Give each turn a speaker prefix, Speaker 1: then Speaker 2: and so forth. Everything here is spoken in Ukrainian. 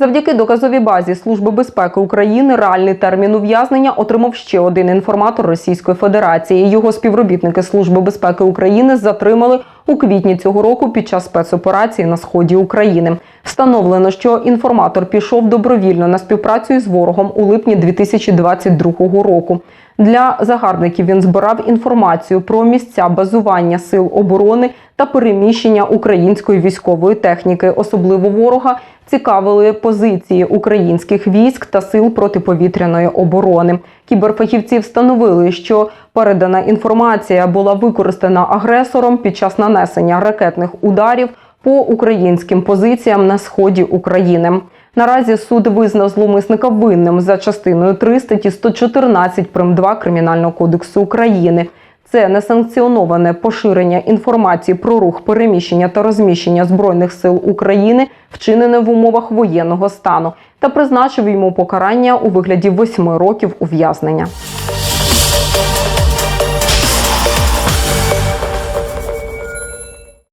Speaker 1: Завдяки доказовій базі Служби безпеки України реальний термін ув'язнення отримав ще один інформатор Російської Федерації. Його співробітники Служби безпеки України затримали у квітні цього року під час спецоперації на сході України. Встановлено, що інформатор пішов добровільно на співпрацю з ворогом у липні 2022 року. Для загарбників він збирав інформацію про місця базування сил оборони та переміщення української військової техніки, особливо ворога, цікавили позиції українських військ та сил протиповітряної оборони. Кіберфахівці встановили, що передана інформація була використана агресором під час нанесення ракетних ударів по українським позиціям на сході України. Наразі суд визнав зловмисника винним за частиною 3 статті 114 прим. 2 Кримінального кодексу України. Це несанкціоноване поширення інформації про рух переміщення та розміщення збройних сил України, вчинене в умовах воєнного стану, та призначив йому покарання у вигляді восьми років ув'язнення.